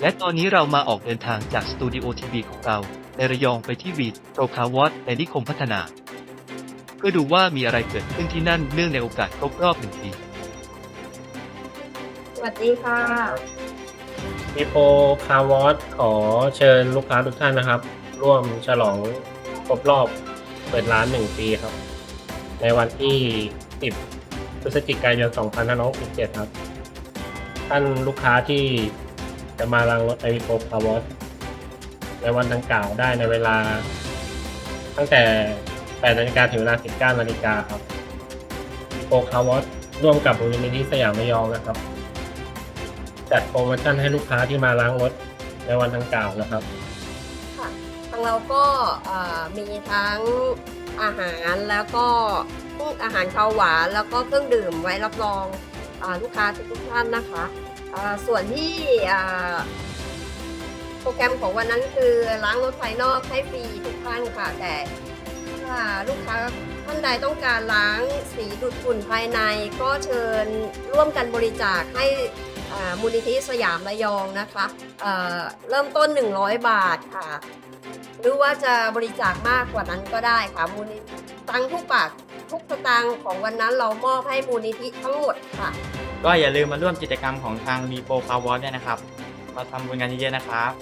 และตอนนี้เรามาออกเดินทางจากสตูดิโอทีวีของเรา ในระยองไปที่วีดโรคาวอตในนิคมพัฒนา เพื่อดูว่ามีอะไรเกิดขึ้นที่นั่นเนื่องในโอกาสครบรอบหนึ่งปีสวัสดีค่ะมีโปรคาร์วอสขอเชิญลูกค้าทุกท่านนะครับ ร่วมฉลองครบรอบเปิดร้านหนึ่งปีครับ ในวันที่ 10พฤศจิกายน 2567 ครับ ท่านลูกค้าที่ จะมาล้างรถไอวิโปรคาร์วอสในวันดังกล่าวได้ในเวลา ตั้งแต่ 8 นาฬิกาถึงเวลา 19 นาฬิกาครับโปรคาร์วอสร่วมกับมูลนิธิสยามระยองนะครับ จัดโปรโมชั่นให้ลูกค้าที่มาล้างรถในวันดังกล่าวนะครับ ค่ะทางเราก็มีทั้งอาหารแล้วก็พวกอาหารข้าวหวานแล้วก็เครื่องดื่มไว้รับรองอลูกค้าทุกท่านนะคะ ส่วนที่โปรแกรมของวันนั้นคือล้างรถภายนอกให้ฟรีทุกท่านค่ะ แต่ถ้าลูกค้าท่านใดต้องการล้างสีดูดฝุ่นภายใน ก็เชิญร่วมกันบริจาคให้มูลนิธิสยามระยองนะคะเเริ่มต้น 100 บาทค่ะ หรือว่าจะบริจาคมากกว่านั้นก็ได้ค่ะมูลนิธิตังทุกบาททุกสตางค์ของวันนั้นเรามอบให้มูลนิธิทั้งหมดค่ะ ก็อย่าลืมมาร่วมกิจกรรมของทางมีโปรคาร์วอสด้วยนะครับ มาทำบุญกันเยอะๆนะครับ